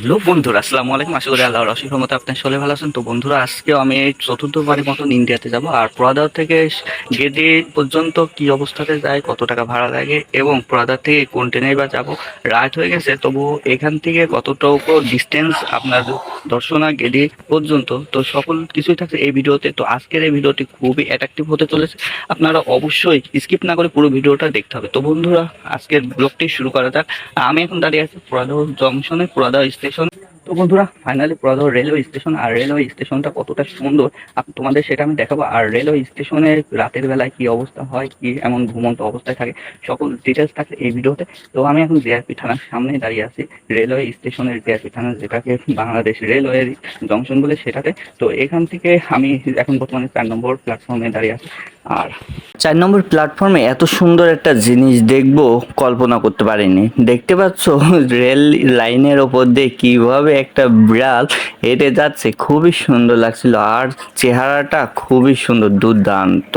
Hello বন্ধুরা, আসসালামু আলাইকুম। আশা করি আল্লাহর অশেষ রহমতে আপনার সকলে ভালো আছেন। তো বন্ধুরা আজকে আমি চতুর্থবারের মতন ইন্ডিয়াতে যাব। আর প্রদার থেকে গেদি পর্যন্ত কি অবস্থাতে যায়, কত টাকা ভাড়া লাগে এবং প্রদার থেকে কোন ট্রেনে বা যাব, রাত হয়ে গেছে। তবু এখান থেকে কতটুকু ডিস্টেন্স আপনার দর্শনা গেদি পর্যন্ত, তো সকল কিছুই থাকছে এই ভিডিওতে। তো আজকের এই ভিডিওটি খুবই অ্যাট্রাকটিভ হতে চলেছে। আপনারা অবশ্যই স্কিপ না করে পুরো ভিডিওটা দেখতে হবে। তো বন্ধুরা, আজকের ব্লগটি শুরু করা যাক। আমি এখন দাঁড়িয়ে আছি পুরাদহ জংশনে পুরাদহ স্টেশন তো বন্ধুরা ফাইনালি পুরাদহ রেলওয়ে স্টেশন আর রেলওয়ে স্টেশনটা কতটা সুন্দর তোমাদের সেটা আমি দেখাবো। আর রেলওয়ে স্টেশনে রাতের বেলায় কি অবস্থা হয়, কি এমন ঘুমন্ত অবস্থায় থাকে, সকল ডিটেলস থাকে এই ভিডিওতে। তো আমি এখন জিআরপি থানার সামনে দাঁড়িয়ে আছি রেলওয়ে স্টেশনের জিআরপি থানা যেটাকে বাংলাদেশ রেলওয়ে জংশন বলে সেটাতে। তো এখান থেকে আমি এখন বর্তমানে চার নম্বর প্ল্যাটফর্মে দাঁড়িয়ে আছি। আর চার নম্বর প্ল্যাটফর্মে এত সুন্দর একটা জিনিস দেখব, কল্পনা করতে পারিনি। দেখতে পাচ্ছ, রেল লাইনের ওপর দিয়ে কীভাবে একটা বিড়াল হেঁটে যাচ্ছে, খুবই সুন্দর লাগছিল। আর চেহারাটা খুবই সুন্দর, দুর্দান্ত।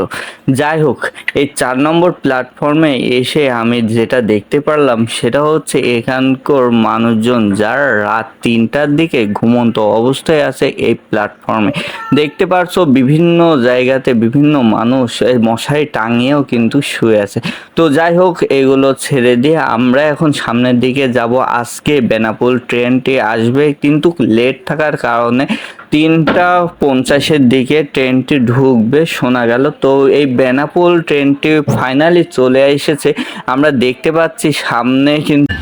যাই হোক, এই চার নম্বর প্ল্যাটফর্মে এসে আমি যেটা দেখতে পারলাম, সেটা হচ্ছে এখানকার মানুষজন যারা রাত তিনটার দিকে ঘুমন্ত অবস্থায় আছে এই প্ল্যাটফর্মে দেখতে পারছ, বিভিন্ন জায়গাতে বিভিন্ন মানুষ মশারি টাঙিয়েও কিন্তু শুয়ে আছে। তো যাই হোক, এগুলো ছেড়ে দিয়ে আমরা এখন সামনের দিকে যাব। আজকে বেনাপুল ট্রেনটি আসবে কিন্তু লেট থাকার কারণে তিনটা পঞ্চাশের দিকে ট্রেনটি ঢুকবে শোনা গেল। তো এই বেনাপুল ট্রেনটি ফাইনালি চলে এসেছে। আমরা দেখতে পাচ্ছি সামনে কিন্তু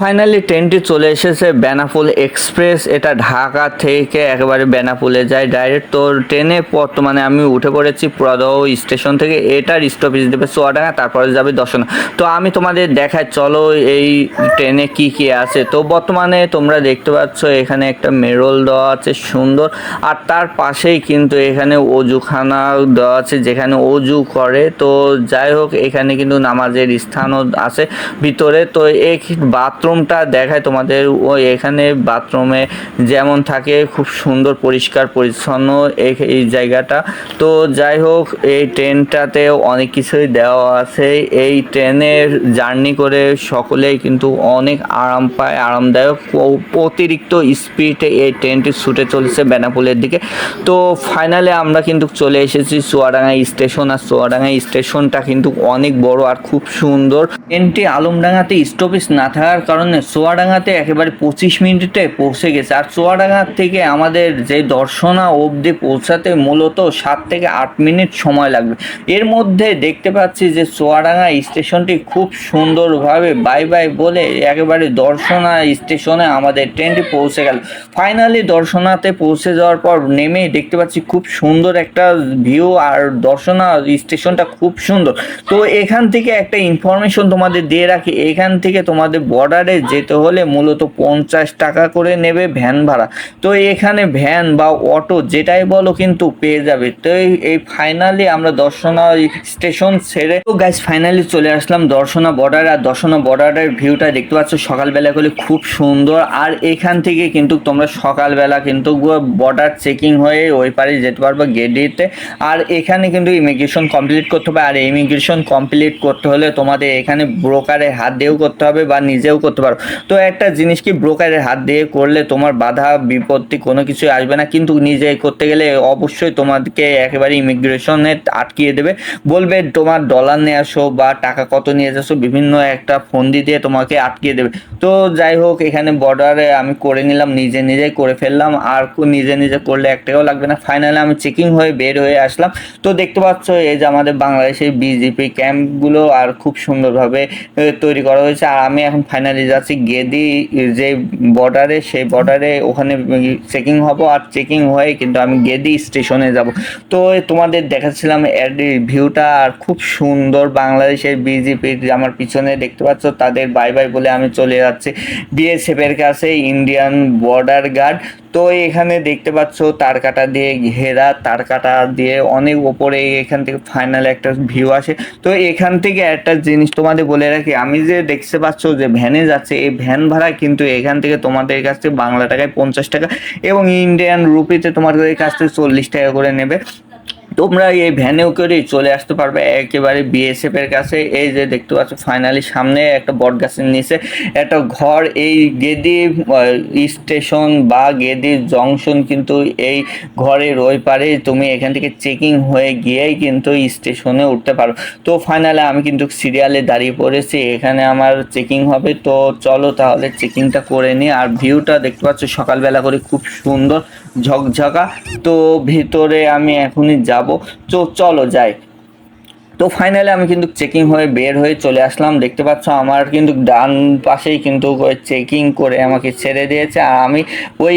ফাইনালি ট্রেনটি চলে এসেছে বেনাপুল এক্সপ্রেস। এটা ঢাকা থেকে একেবারে বেনাপুলে যায়। ডাইরেক্ট তো ট্রেনে বর্তমানে আমি উঠে পড়েছি প্রদহ স্টেশন থেকে। এটার স্টপেজ দেবে সোয়াডাঙ্গা তারপরে যাবে দশনা তো আমি তোমাদের দেখাই, চলো এই ট্রেনে কি কি আছে। তো বর্তমানে তোমরা দেখতে পাচ্ছ, এখানে একটা মেরল দেওয়া আছে, সুন্দর। আর তার পাশেই কিন্তু এখানে অজুখানা দেওয়া আছে, যেখানে অজু করে। তো যাই হোক, এখানে কিন্তু নামাজের স্থানও আছে ভিতরে। তো এই বাথরুমটা দেখায় তোমাদের ওই এখানে বাথরুমে যেমন থাকে, খুব সুন্দর, পরিষ্কার, পরিচ্ছন্ন এই- জায়গাটা। তো যাই হোক, এই ট্রেনটাতে অনেক কিছুই দেওয়া আছে। এই ট্রেনের জার্নি করে সকলেই কিন্তু অনেক আরাম পায়, আরামদায়ক। অতিরিক্ত স্পিডে এই ট্রেনটি ছুটে চলেছে বেনাপুলের দিকে। তো ফাইনালে আমরা কিন্তু চলে এসেছি চুয়াডাঙ্গা স্টেশন। আর চুয়াডাঙ্গা স্টেশনটা কিন্তু অনেক বড় আর খুব সুন্দর। ট্রেনটি আলমডাঙ্গাতে স্টপেজ না থাকার কারণে সোয়াডাঙ্গাতে একেবারে পঁচিশ মিনিটে পৌঁছে গেছে। আর চুয়াডাঙ্গা থেকে আমাদের যে দর্শনা অবধি পৌঁছাতে মূলত সাত থেকে আট মিনিট সময় লাগবে। এর মধ্যে দেখতে পাচ্ছি যে সোয়াডাঙ্গা স্টেশনটি খুব সুন্দরভাবে বাই বাই বলে একেবারে দর্শনা স্টেশনে আমাদের ট্রেনটি পৌঁছে গেল। ফাইনালি দর্শনাতে পৌঁছে যাওয়ার পর নেমেই দেখতে পাচ্ছি খুব সুন্দর একটা ভিউ আর দর্শনা স্টেশনটা খুব সুন্দর। তো এখান থেকে একটা ইনফরমেশন তোমাদের দিয়ে রাখি। এখান থেকে তোমাদের বর্ডারে যেতে হলে মূলত পঞ্চাশ টাকা করে নেবে ভ্যান ভাড়া। তো এখানে ভ্যান বা অটো যেটাই বলো কিন্তু পেয়ে যাবে। তো এই- ফাইনালি আমরা দর্শনা স্টেশন ছেড়ে তো গাইজ ফাইনালি চলে আসলাম দর্শনা বর্ডার আর দর্শনা বর্ডারের ভিউটা দেখতে পাচ্ছ সকালবেলা করলে খুব সুন্দর। আর এখান থেকে কিন্তু তোমরা সকালবেলা কিন্তু বর্ডার চেকিং হয়ে ওই পারে যেতে পারবে গেডিতে আর এখানে কিন্তু ইমিগ্রেশন কমপ্লিট করতে হবে। আর ইমিগ্রেশন কমপ্লিট করতে হলে তোমাদের এখানে ব্রোকারের হাত দিয়েও করতে হবে বা নিজেও করতে পারো। তো একটা জিনিস কি ব্রোকারের হাত দিয়ে করলে তোমার বাধা, বিপত্তি কোনো কিছুই আসবে না। কিন্তু নিজে করতে গেলে অবশ্যই তোমাদেরকে একেবারে ইমিগ্রেশনে আটকিয়ে দেবে। বলবে তোমার ডলার নিয়ে আসো বা টাকা কত নিয়ে যাচ্ছো, বিভিন্ন একটা ফন্দি দিয়ে তোমাকে আটকিয়ে দেবে। তো যাই হোক, এখানে বর্ডারে আমি করে নিলাম, নিজে নিজেই করে ফেললাম। আর নিজে নিজে করলে এক টাকাও লাগবে না। ফাইনালি আমি চেকিং হয়ে বের হয়ে আসলাম। তো দেখতে পাচ্ছ, এই যে আমাদের বাংলাদেশের বিজেপি ক্যাম্পগুলো আর খুব সুন্দরভাবে তৈরি করা হয়েছে। আর আমি এখন ফাইনালি যাচ্ছি গেদি যে বর্ডারে সেই বর্ডারে ওখানে চেকিং হব, আর চেকিং হয়ে কিন্তু আমি গেদি স্টেশনে যাব। তো তোমাদের দেখাচ্ছিলাম এর ভিউটা আর খুব সুন্দর বাংলাদেশের বিজেপির আমার পিছনে দেখতে পাচ্ছ, তাদের বাই বাই বলে আমি চলে যাচ্ছি। বিএসএফ এর কাছে ইন্ডিয়ান বর্ডার গার্ড তো এখানে দেখতে পাচ্ছ, তার কাটা দিয়ে ঘেরা, তার কাটা দিয়ে অনেক ওপরে এখান থেকে ফাইনাল একটা ভিউ আসে। তো এখান থেকে একটা জিনিস তোমাদের বলে রাখি, আমি যে দেখতে পাচ্ছ যে ভ্যানে যাচ্ছে, এই ভ্যান ভাড়া কিন্তু এখান থেকে তোমাদের কাছ থেকে বাংলা টাকায় পঞ্চাশ টাকা এবং ইন্ডিয়ান রুপিতে তোমাদের কাছ থেকে চল্লিশ টাকা করে নেবে। তোমরা এই ভ্যানেও করেই চলে আসতে পারবে একেবারে বিএসএফ এর কাছে। এই যে দেখতে পাচ্ছ ফাইনালি সামনে একটা বট গাছের নিচে। একটা ঘর, এই গেদি স্টেশন বা গেদি জংশন কিন্তু এই ঘরের ওই পারে। তুমি এখান থেকে চেকিং হয়ে গিয়েই কিন্তু স্টেশনে উঠতে পারো। তো ফাইনালি আমি কিন্তু সিরিয়ালে দাঁড়িয়ে পড়েছি, এখানে আমার চেকিং হবে। তো চলো তাহলে চেকিংটা করে নিই। আর ভিউটা দেখতে পাচ্ছ, সকালবেলা করে খুব সুন্দর। ঝকঝকা তো ভিতরে আমি এখনই যাব। তো চলো যাই। তো ফাইনালি আমি কিন্তু চেকিং হয়ে বের হয়ে চলে আসলাম। দেখতে পাচ্ছ আমার কিন্তু ডান পাশেই কিন্তু চেকিং করে আমাকে ছেড়ে দিয়েছে। আর আমি ওই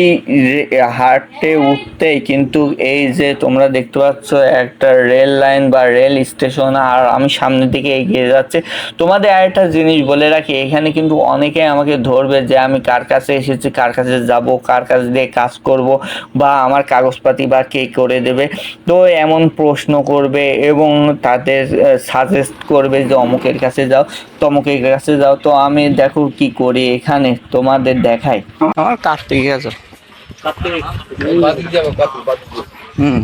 হাটে উঠতেই কিন্তু এই যে তোমরা দেখতে পাচ্ছ একটা রেল লাইন বা রেল স্টেশন আর আমি সামনের দিকে এগিয়ে যাচ্ছি। তোমাদের আরেকটা জিনিস বলে রাখি, এখানে কিন্তু অনেকে আমাকে ধরবে যে আমি কার কাছে এসেছি, কার কাছে যাব, কার কাছে দিয়ে কাজ করব, বা আমার কাগজপাতি বা কে করে দেবে। তো এমন প্রশ্ন করবে এবং তাদের সাজেস্ট করবে যে অমুকের কাছে যাও তমুকের কাছে যাও। তো আমি দেখো কি করি এখানে তোমাদের দেখাই। আমার বাদিক বাদিক হুম।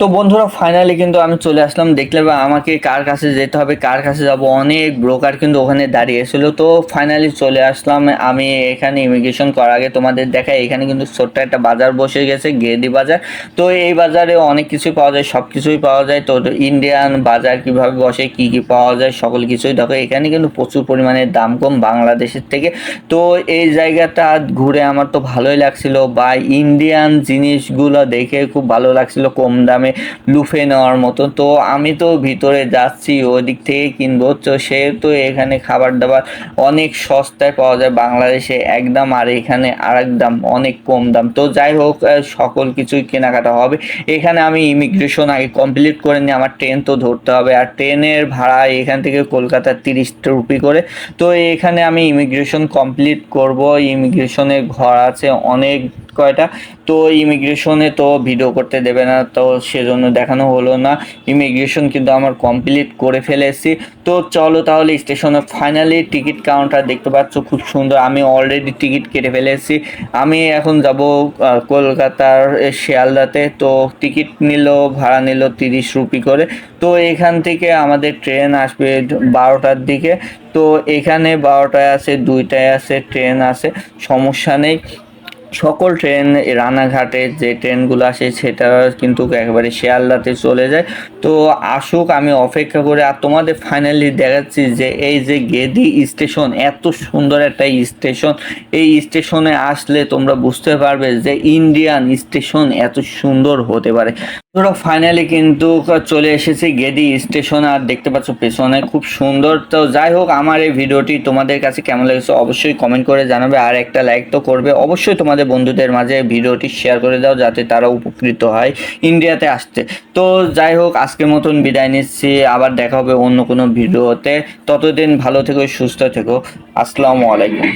তো। বন্ধুরা ফাইনালি কিন্তু আমি চলে আসলাম। দেখলে বা আমাকে কার কাছে যেতে হবে, কার কাছে যাব? অনেক ব্রোকার কিন্তু ওখানে দাঁড়িয়ে ছিল তো ফাইনালি চলে আসলাম। আমি এখানে ইমিগ্রেশন করার আগে তোমাদের দেখাই, এখানে কিন্তু ছোট্ট একটা বাজার বসে গেছে, গেদি বাজার। তো এই বাজারে অনেক কিছুই পাওয়া যায়, সব কিছুই পাওয়া যায়। তো ইন্ডিয়ান বাজার কীভাবে বসে, কি কি পাওয়া যায়, সকল কিছুই দেখো। এখানে কিন্তু প্রচুর পরিমাণে দাম কম বাংলাদেশের থেকে। তো এই জায়গাটা ঘুরে আমার তো ভালোই লাগছিল বা ইন্ডিয়ান জিনিসগুলো দেখে খুব ভালো লাগছিল কম দামে লুফে নেওয়ার মতো। তো আমি তো ভিতরে যাচ্ছি, ওদিক থেকে কিনবো। তো সেহেতু এখানে খাবার দাবার অনেক সস্তায় পাওয়া যায় বাংলাদেশে একদম আর এখানে আর এক দাম অনেক কম দাম। তো যাই হোক সকল কিছুই কেনাকাটা হবে। এখানে আমি ইমিগ্রেশন আগে কমপ্লিট করে নিই, আমার ট্রেন তো ধরতে হবে। আর ট্রেনের ভাড়া এখান থেকে কলকাতা তিরিশ রুপি করে। তো এখানে আমি ইমিগ্রেশন কমপ্লিট করব। ইমিগ্রেশনের ঘর আছে অনেক কয়টা? তো ইমিগ্রেশনে তো ভিডিও করতে দেবে না, তো সেজন্য দেখানো হলো না। ইমিগ্রেশন কিন্তু আমার কমপ্লিট করে ফেলেছি। তো চলো তাহলে স্টেশনে ফাইনালি টিকিট কাউন্টার দেখতে পাচ্ছ, খুব সুন্দর। আমি অলরেডি টিকিট কেটে ফেলেছি। আমি এখন যাব কলকাতার শিয়ালদাতে। তো টিকিট নিল, ভাড়া নিল তিরিশ রুপি করে। তো এখান থেকে আমাদের ট্রেন আসবে বারোটার দিকে। তো এখানে বারোটায় আছে, দুইটায় আছে ট্রেন আছে। সমস্যা নেই। সকল ট্রেন রানাঘাটে যে ট্রেনগুলো আসে সেটা কিন্তু একেবারে শেয়ালদাতে চলে যায়। তো আসুক, আমি অপেক্ষা করে আর তোমাদের ফাইনালি দেখাচ্ছি যে এই যে গেদি স্টেশন, এত সুন্দর একটা স্টেশন। এই স্টেশনে আসলে তোমরা বুঝতে পারবে যে ইন্ডিয়ান স্টেশন এত সুন্দর হতে পারে। ধরো ফাইনালি কিন্তু চলে এসেছি গেদি স্টেশন, আর দেখতে পাচ্ছ পেছনে খুব সুন্দর। তো যাই হোক, আমার এই ভিডিওটি তোমাদের কাছে কেমন লেগেছে অবশ্যই কমেন্ট করে জানাবে, আর একটা লাইক তো করবে অবশ্যই তোমাদের বন্ধুদের মাঝে ভিডিওটি শেয়ার করে দাও, যাতে তারা উপকৃত হয় ইন্ডিয়াতে আসতে। তো যাই হোক, আজকের মতন বিদায় নিচ্ছি, আবার দেখা হবে অন্য কোনো ভিডিওতে। ততদিন ভালো থেকো, সুস্থ থেকো। আসসালামু আলাইকুম।